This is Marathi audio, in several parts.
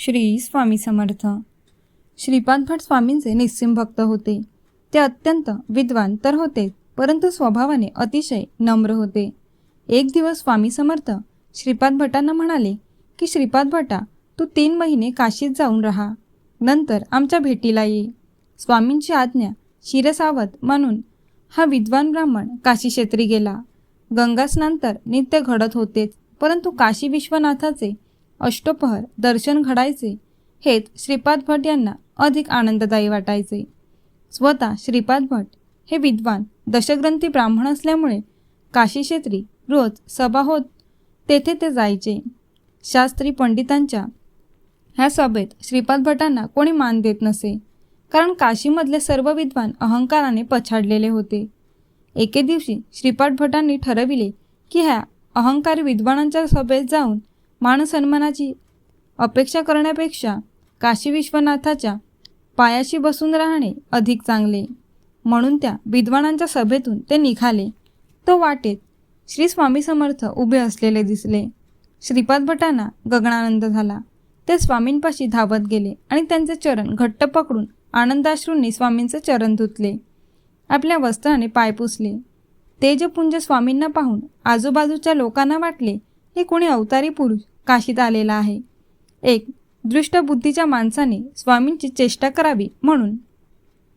श्री स्वामी समर्थ. श्रीपाद भट स्वामींचे निस्सिम भक्त होते. ते अत्यंत विद्वान तर होते परंतु स्वभावाने अतिशय नम्र होते. एक दिवस स्वामी समर्थ श्रीपाद भटांना म्हणाले की श्रीपाद भटा तू तीन महिने काशीत जाऊन राहा. नंतर आमच्या भेटीला ये. स्वामींची आज्ञा शिरसावत म्हणून हा विद्वान ब्राह्मण काशी क्षेत्री गेला. गंगास्नानंतर नित्य घडत होतेच परंतु काशी विश्वनाथाचे अष्टोपहर दर्शन घडायचे. हेच श्रीपाद भट यांना अधिक आनंददायी वाटायचे. स्वतः श्रीपाद भट हे विद्वान दशग्रंथी ब्राह्मण असल्यामुळे काशी क्षेत्री रोज सभा होत तेथे ते जायचे. शास्त्री पंडितांच्या ह्या सभेत श्रीपाद भटांना कोणी मान देत नसे कारण काशीमधले सर्व विद्वान अहंकाराने पछाडलेले होते. एके दिवशी श्रीपाद भटांनी ठरविले की ह्या अहंकारी विद्वानांच्या सभेत जाऊन मानसन्मानाची अपेक्षा करण्यापेक्षा काशी विश्वनाथाच्या पायाशी बसून राहणे अधिक चांगले. म्हणून त्या विद्वानांच्या सभेतून ते निघाले. तो वाटेत श्री स्वामी समर्थ उभे असलेले दिसले. श्रीपाद भटांना गगनानंद झाला. ते स्वामींपाशी धावत गेले आणि त्यांचे चरण घट्ट पकडून आनंदाश्रूंनी स्वामींचे चरण धुतले. आपल्या वस्त्राने पाय पुसले. तेजपुंज स्वामींना पाहून आजूबाजूच्या लोकांना वाटले हे कोणी अवतारी पुरुष काशीत आलेला आहे. एक दृष्टबुद्धीच्या माणसाने स्वामींची चेष्टा करावी म्हणून.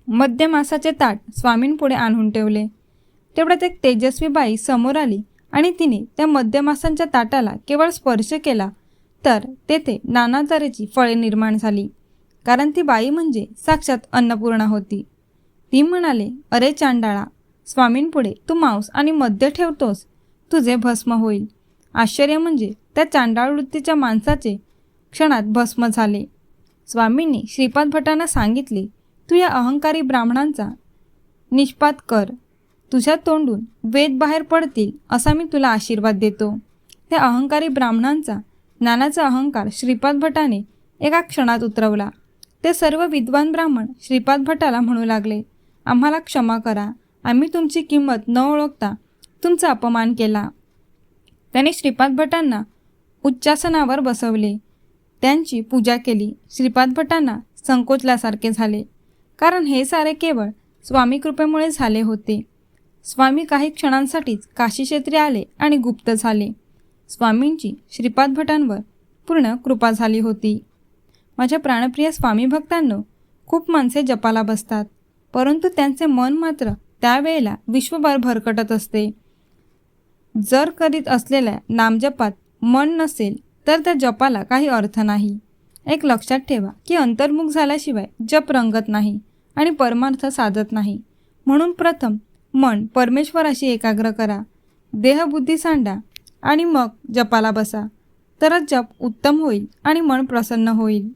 मध्यमासाचे ताट स्वामींपुढे आणून ठेवले. तेवढ्यात एक तेजस्वी बाई समोर आली आणि तिने त्या मध्यमासांच्या ताटाला केवळ स्पर्श केला तर तेथे नाना तऱ्हेची फळे निर्माण झाली. कारण ती बाई म्हणजे साक्षात अन्नपूर्णा होती. ती म्हणाले अरे चांडाळा स्वामींपुढे तू मांस आणि मद्य ठेवतोस. तुझे भस्म होईल. आश्चर्य म्हणजे त्या चांडाळ वृत्तीच्या माणसाचे क्षणात भस्म झाले. स्वामींनी श्रीपाद भटांना सांगितले तू या अहंकारी ब्राह्मणांचा निष्पात कर. तुझ्या तोंडून वेद बाहेर पडतील असा मी तुला आशीर्वाद देतो. त्या अहंकारी ब्राह्मणांचा ज्ञानाचा अहंकार श्रीपाद भटाने एका क्षणात उतरवला. ते सर्व विद्वान ब्राह्मण श्रीपाद भटाला म्हणू लागले आम्हाला क्षमा करा. आम्ही तुमची किंमत न ओळखता तुमचा अपमान केला. त्याने श्रीपाद भटांना उच्चासनावर बसवले. त्यांची पूजा केली. श्रीपाद भटांना संकोचल्यासारखे झाले. कारण हे सारे केवळ स्वामी कृपेमुळे झाले होते. स्वामी काही क्षणांसाठीच काशी क्षेत्री आले आणि गुप्त झाले. स्वामींची श्रीपाद भटांवर पूर्ण कृपा झाली होती. माझ्या प्राणप्रिय स्वामी भक्तांनो खूप माणसे जपाला बसतात. परंतु त्यांचे मन मात्र त्यावेळेला विश्वभर भरकटत असते. जर करीत असलेल्या नामजपात मन नसेल तर त्या जपाला काही अर्थ नाही. एक लक्षात ठेवा की अंतर्मुख झाल्याशिवाय जप रंगत नाही आणि परमार्थ साधत नाही. म्हणून प्रथम मन परमेश्वराशी एकाग्र करा. देहबुद्धी सांडा आणि मग जपाला बसा. तरच जप उत्तम होईल आणि मन प्रसन्न होईल.